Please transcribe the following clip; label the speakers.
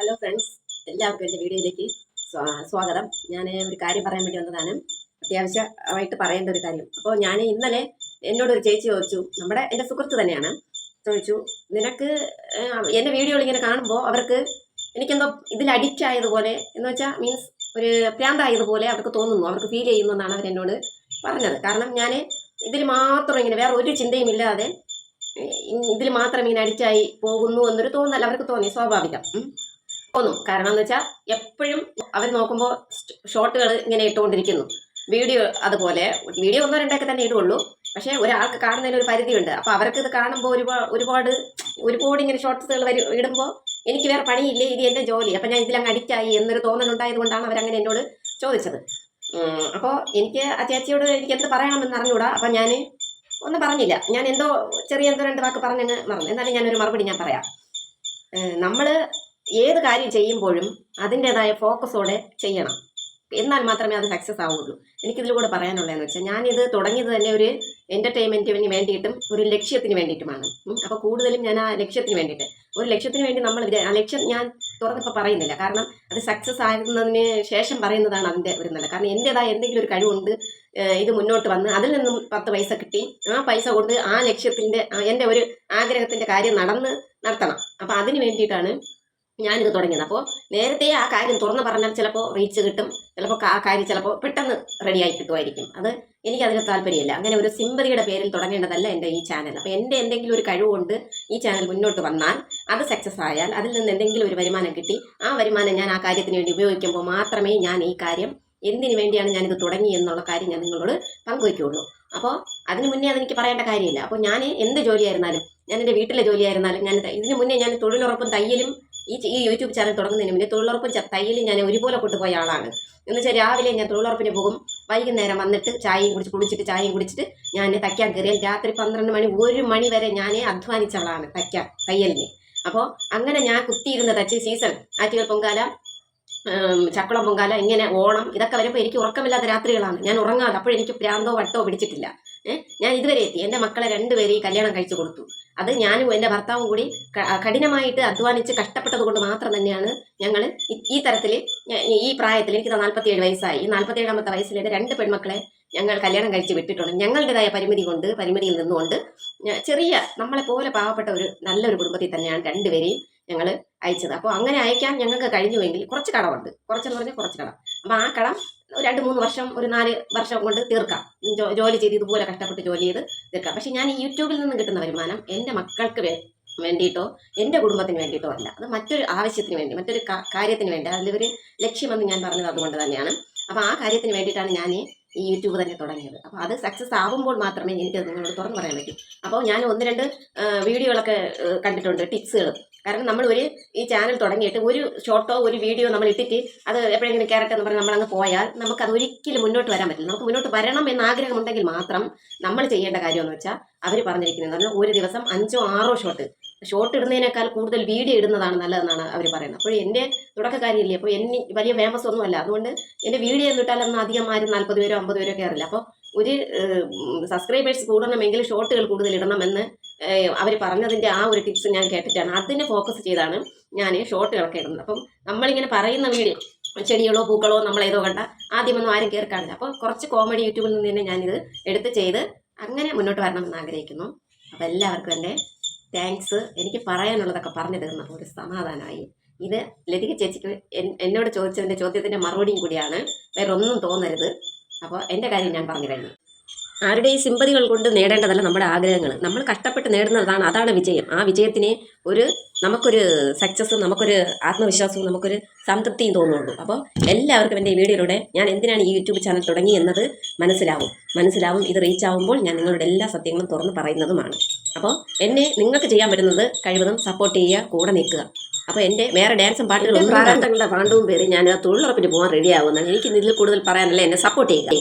Speaker 1: Hello friends എല്ലാവർക്കും എന്റെ വീഡിയോയിലേക്ക് സ്വാഗതം. ഞാൻ ഒരു കാര്യം പറയാൻ വേണ്ടി വന്നതാണ്. അത്യാവശ്യമായിട്ട് പറയേണ്ട ഒരു കാര്യം. അപ്പോൾ ഞാൻ ഇന്നലെ എന്നോട് ഒരു ചേച്ചി ചോദിച്ചു നമ്മുടെ എന്റെ സുഹൃത്ത് തന്നെയാണ്. ചോദിച്ചു നിനക്ക് എന്റെ വീഡിയോകൾ ഇങ്ങനെ കാണുമ്പോൾ അവർക്ക് എനിക്കെന്തോ ഇതിൽ അഡിക്റ്റ് ആയതുപോലെ എന്ന് വെച്ചാൽ മീൻസ് ഒരു പ്രാന്തായതുപോലെ അവർക്ക് തോന്നുന്നു. അവർക്ക് ഫീൽ ചെയ്യുന്നു എന്നാണ് അവർ എന്നോട് പറഞ്ഞത്. കാരണം ഞാൻ ഇതിൽ മാത്രം ഇങ്ങനെ വേറെ ഒരു ചിന്തയും ഇല്ലാതെ ഇതിൽ മാത്രം ഇങ്ങനെ അഡിക്റ്റായി പോകുന്നു എന്നൊരു തോന്നൽ അവർക്ക് തോന്നി സ്വാഭാവികം. ഉം. തോന്നും കാരണം എന്ന് വെച്ചാൽ എപ്പോഴും അവർ നോക്കുമ്പോൾ ഷോർട്ടുകൾ ഇങ്ങനെ ഇട്ടുകൊണ്ടിരിക്കുന്നു. വീഡിയോ അതുപോലെ വീഡിയോ ഒന്നോ രണ്ടൊക്കെ തന്നെ ഇടുള്ളൂ. പക്ഷേ ഒരാൾക്ക് കാണുന്നതിന് ഒരു പരിധിയുണ്ട്. അപ്പോൾ അവർക്ക് ഇത് കാണുമ്പോൾ ഒരുപാട് ഒരുപാട് ഒരുപാട് ഇങ്ങനെ ഷോർട്ട്സുകൾ വരും ഇടുമ്പോൾ എനിക്ക് വേറെ പണിയില്ലേ? ഇത് എന്റെ ജോലി. അപ്പം ഞാൻ ഇതിലങ്ങ് അഡിക്റ്റ് ആയി എന്നൊരു തോന്നലുണ്ടായത് കൊണ്ടാണ് അവരങ്ങനെ എന്നോട് ചോദിച്ചത്. അപ്പോൾ എനിക്ക് ആ ചേച്ചിയോട് എനിക്ക് എന്ത് പറയണമെന്ന് അറിഞ്ഞുകൂടാ അപ്പം ഞാൻ ഒന്നും പറഞ്ഞില്ല. ഞാൻ എന്തോ ചെറിയ എന്തോ രണ്ട് വാക്ക് പറഞ്ഞങ്ങ് മറന്നു. എന്നാലും ഞാനൊരു മറുപടി ഞാൻ പറയാം. നമ്മൾ ഏത് കാര്യം ചെയ്യുമ്പോഴും അതിന്റെതായ ഫോക്കസോടെ ചെയ്യണം. എന്നാൽ മാത്രമേ അത് സക്സസ് ആവുള്ളൂ എനിക്കിതിലൂടെ പറയാനുള്ളതെന്ന് വെച്ചാൽ ഞാനിത് തുടങ്ങിയത് തന്നെ ഒരു എന്റർടൈൻമെന്റിന് വേണ്ടിയിട്ടും ഒരു ലക്ഷ്യത്തിന് വേണ്ടിയിട്ടുമാണ്. അപ്പോൾ കൂടുതലും ഞാൻ ആ ലക്ഷ്യത്തിന് വേണ്ടിയിട്ട്. ഒരു ലക്ഷ്യത്തിന് വേണ്ടി നമ്മൾ ആ ലക്ഷ്യം ഞാൻ തുറന്നിപ്പോൾ പറയുന്നില്ല. കാരണം അത് സക്സസ് ആകുന്നതിന് ശേഷം പറയുന്നതാണ് അതിന്റെ ഒരു നല്ല. കാരണം എന്റെതായ എന്തെങ്കിലും ഒരു കഴിവുണ്ട് ഇത് മുന്നോട്ട് വന്ന് അതിൽ നിന്നും പത്ത് പൈസ കിട്ടി ആ പൈസ കൊണ്ട് ആ ലക്ഷ്യത്തിന്റെ എന്റെ ഒരു ആഗ്രഹത്തിന്റെ കാര്യം നടന്ന് നടത്തണം. അപ്പോൾ അതിന് വേണ്ടിയിട്ടാണ് ഞാനിത് തുടങ്ങിയത്. അപ്പോൾ നേരത്തെ ആ കാര്യം തുറന്ന് പറഞ്ഞാൽ ചിലപ്പോൾ റീച്ച് കിട്ടും. ചിലപ്പോൾ ആ കാര്യം ചിലപ്പോൾ പെട്ടെന്ന് റെഡിയായി കിട്ടുമായിരിക്കും. അത് എനിക്കതിന് താല്പര്യമില്ല. അങ്ങനെ ഒരു സിമ്പതിയുടെ പേരിൽ തുടങ്ങേണ്ടതല്ല എന്റെ ഈ ചാനൽ അപ്പോൾ എന്റെ എന്തെങ്കിലും ഒരു കഴിവുകൊണ്ട് ഈ ചാനൽ മുന്നോട്ട് വന്നാൽ അത് സക്സസ് ആയാൽ അതിൽ നിന്ന് എന്തെങ്കിലും ഒരു വരുമാനം കിട്ടി ആ വരുമാനം ഞാൻ ആ കാര്യത്തിന് വേണ്ടി ഉപയോഗിക്കുമ്പോൾ മാത്രമേ ഞാൻ ഈ കാര്യം എന്തിനു വേണ്ടിയാണ് ഞാനിത് തുടങ്ങി എന്നുള്ള കാര്യം ഞാൻ നിങ്ങളോട് പങ്കുവയ്ക്കുള്ളൂ അപ്പോൾ അതിന് മുന്നേ അതെനിക്ക് പറയേണ്ട കാര്യമില്ല. അപ്പോൾ ഞാൻ എന്ത് ജോലിയായിരുന്നാലും ഞാൻ എന്റെ വീട്ടിലെ ജോലിയായിരുന്നാലും ഞാൻ ഇതിന് മുന്നേ ഞാൻ തൊഴിലുറപ്പും തയ്യലും ഈ ഈ യൂട്യൂബ് ചാനൽ തുടങ്ങുന്നതിന് മുന്നേ തൊഴിലുറപ്പും തയ്യലും ഞാൻ ഒരുപോലെ കൊണ്ടുപോയ ആളാണ്. എന്ന് വെച്ചാൽ രാവിലെ ഞാൻ തൊഴിലുറപ്പിന് പോകും. വൈകുന്നേരം വന്നിട്ട് ചായയും കുടിച്ച് കുളിച്ചിട്ട് ചായയും കുടിച്ചിട്ട് ഞാൻ തയ്ക്കാൻ കയറിയാൽ രാത്രി പന്ത്രണ്ട് മണി ഒരു മണി വരെ ഞാൻ അധ്വാനിച്ചവളാണ് തയ്ക്കാൻ തയ്യലിന്. അപ്പോൾ അങ്ങനെ ഞാൻ കുത്തിയിരുന്ന തച്ച് സീസൺ ആറ്റുകൾ പൊങ്കാല ചക്കളം പൊങ്കാല ഇങ്ങനെ ഓണം ഇതൊക്കെ വരുമ്പോൾ എനിക്ക് ഉറക്കമില്ലാത്ത രാത്രികളാണ്. ഞാൻ ഉറങ്ങാതെ അപ്പോഴെനിക്ക് പ്രാന്തോ വട്ടോ പിടിച്ചിട്ടില്ല. ഞാൻ ഇതുവരെ എത്തി. എന്റെ മക്കളെ രണ്ടുപേരെയും കല്യാണം കഴിച്ചു കൊടുത്തു. അത് ഞാനും എന്റെ ഭർത്താവും കൂടി കഠിനമായിട്ട് അധ്വാനിച്ച് കഷ്ടപ്പെട്ടത് കൊണ്ട് മാത്രം തന്നെയാണ് ഞങ്ങൾ ഈ തരത്തിൽ ഈ പ്രായത്തിൽ എനിക്ക് നാൽപ്പത്തിയേഴ് വയസ്സായി. ഈ നാൽപ്പത്തിയേഴാമത്തെ വയസ്സിൽ രണ്ട് പെൺമക്കളെ ഞങ്ങൾ കല്യാണം കഴിച്ച് വിട്ടിട്ടുണ്ട്. ഞങ്ങളുടേതായ പരിമിതി കൊണ്ട് പരിമിതിയിൽ നിന്നുകൊണ്ട് ചെറിയ നമ്മളെ പോലെ പാവപ്പെട്ട ഒരു നല്ലൊരു കുടുംബത്തിൽ തന്നെയാണ് രണ്ടുപേരെയും ഞങ്ങൾ അയച്ചത്. അപ്പോൾ അങ്ങനെ അയക്കാൻ ഞങ്ങൾക്ക് കഴിഞ്ഞുവെങ്കിൽ കുറച്ച് കടമുണ്ട്. കുറച്ചെന്ന് പറഞ്ഞാൽ കുറച്ച് കടം. അപ്പോൾ ആ കടം രണ്ട് മൂന്ന് വർഷം ഒരു നാല് വർഷം കൊണ്ട് തീർക്കാം. ജോലി ചെയ്ത് ഇതുപോലെ കഷ്ടപ്പെട്ട് ജോലി ചെയ്ത് തീർക്കാം. പക്ഷെ ഞാൻ ഈ യൂട്യൂബിൽ നിന്ന് കിട്ടുന്ന വരുമാനം എന്റെ മക്കൾക്ക് വേണ്ടിയിട്ടോ എന്റെ കുടുംബത്തിന് വേണ്ടിയിട്ടോ അല്ല. അത് മറ്റൊരു ആവശ്യത്തിന് വേണ്ടി മറ്റൊരു കാര്യത്തിന് വേണ്ടി. അതിലൊരു ലക്ഷ്യമെന്ന് ഞാൻ പറഞ്ഞത് അതുകൊണ്ട് തന്നെയാണ്. അപ്പോൾ ആ കാര്യത്തിന് വേണ്ടിയിട്ടാണ് ഞാൻ ഈ യൂട്യൂബ് തന്നെ തുടങ്ങിയത്. അപ്പോൾ അത് സക്സസ് ആകുമ്പോൾ മാത്രമേ എനിക്ക് നിങ്ങളോട് തുറന്നു പറയാൻ പറ്റൂ. അപ്പോൾ ഞാൻ ഒന്ന് രണ്ട് വീഡിയോകളൊക്കെ കണ്ടിട്ടുണ്ട് ടിപ്സുകൾ. കാരണം നമ്മൾ ഒരു ഈ ചാനൽ തുടങ്ങിയിട്ട് ഒരു ഷോർട്ടോ ഒരു വീഡിയോ നമ്മൾ ഇട്ടിട്ട് അത് എപ്പോഴെങ്കിലും കയറട്ടെ എന്ന് പറഞ്ഞ് നമ്മളങ്ങ് പോയാൽ നമുക്ക് അത് ഒരിക്കലും മുന്നോട്ട് വരാൻ പറ്റില്ല. നമുക്ക് മുന്നോട്ട് വരണം എന്ന ആഗ്രഹമുണ്ടെങ്കിൽ മാത്രം നമ്മൾ ചെയ്യേണ്ട കാര്യം എന്ന് വെച്ചാൽ അവർ പറഞ്ഞിരിക്കുന്നത് പറഞ്ഞാൽ ഒരു ദിവസം അഞ്ചോ ആറോ ഷോട്ട് ഷോട്ട് ഇടുന്നതിനേക്കാൾ കൂടുതൽ വീഡിയോ ഇടുന്നതാണ് നല്ലതെന്നാണ് അവർ പറയുന്നത്. അപ്പോൾ എന്റെ തുടക്കക്കാരില്ലേ അപ്പോൾ എന്നെ വലിയ ഫേമസ് ഒന്നുമല്ല. അതുകൊണ്ട് എന്റെ വീഡിയോ എന്നിട്ടാലൊന്നും അധികം ആരും നാൽപ്പത് പേരോ അമ്പത് പേരോ കയറില്ല അപ്പോൾ ഒരു സബ്സ്ക്രൈബേഴ്സ് കൂടണമെങ്കിൽ ഷോർട്ടുകൾ കൂടുതൽ ഇടണമെന്ന് അവർ പറഞ്ഞതിന്റെ ആ ഒരു ടിപ്സ് ഞാൻ കേട്ടിട്ടാണ്. അതിനെ ഫോക്കസ് ചെയ്താണ് ഞാൻ ഷോർട്ടുകളൊക്കെ ഇടുന്നത്. അപ്പം നമ്മളിങ്ങനെ പറയുന്ന വീഡിയോ ചെടികളോ പൂക്കളോ നമ്മളേതോ കണ്ട ആദ്യമൊന്നും ആരും കയറി കാണില്ല അപ്പോൾ കുറച്ച് കോമഡി യൂട്യൂബിൽ നിന്ന് തന്നെ ഞാനിത് എടുത്ത് ചെയ്ത് അങ്ങനെ മുന്നോട്ട് വരണമെന്ന് ആഗ്രഹിക്കുന്നു. അപ്പോൾ എല്ലാവർക്കും എന്റെ താങ്ക്സ് എനിക്ക് പറയാനുള്ളതൊക്കെ പറഞ്ഞു തരുന്ന ഒരു സമാധാനമായി. ഇത് ലതിക ചേച്ചിക്ക് എന്നോട് ചോദിച്ചതിന്റെ ചോദ്യത്തിന്റെ മറുപടിയും കൂടിയാണ്. വേറെ ഒന്നും തോന്നരുത്. അപ്പോൾ എന്റെ കാര്യം ഞാൻ പറഞ്ഞു കഴിഞ്ഞു. ആരുടെയും സിമ്പതികൾ കൊണ്ട് നേടേണ്ടതല്ല നമ്മുടെ ആഗ്രഹങ്ങൾ. നമ്മൾ കഷ്ടപ്പെട്ട് നേടുന്നതാണ് അതാണ് വിജയം. ആ വിജയത്തിന് ഒരു നമുക്കൊരു സക്സസ് നമുക്കൊരു ആത്മവിശ്വാസവും നമുക്കൊരു സംതൃപ്തിയും തോന്നുള്ളൂ അപ്പോൾ എല്ലാവർക്കും എന്റെ വീഡിയോയിലൂടെ ഞാൻ എന്തിനാണ് ഈ യൂട്യൂബ് ചാനൽ തുടങ്ങി എന്നത് മനസ്സിലാവും. മനസ്സിലാവും ഇത് റീച്ച് ആവുമ്പോൾ ഞാൻ നിങ്ങളുടെ എല്ലാ സത്യങ്ങളും തുറന്ന് പറയുന്നതുമാണ്. അപ്പോൾ എന്നെ നിങ്ങൾക്ക് ചെയ്യാൻ പറ്റുന്നത് കഴിവതും സപ്പോർട്ട് ചെയ്യുക കൂടെ നിൽക്കുക. അപ്പോൾ എന്റെ വേറെ ഡാൻസും പാട്ടുകളും പാണ്ഡവും പേര് ഞാൻ തൊഴിലുറപ്പിന് പോകാൻ റെഡി ആവുന്നതാണ്. എനിക്ക് ഇതിൽ കൂടുതൽ പറയാനല്ല എന്നെ സപ്പോർട്ട് ചെയ്യുക.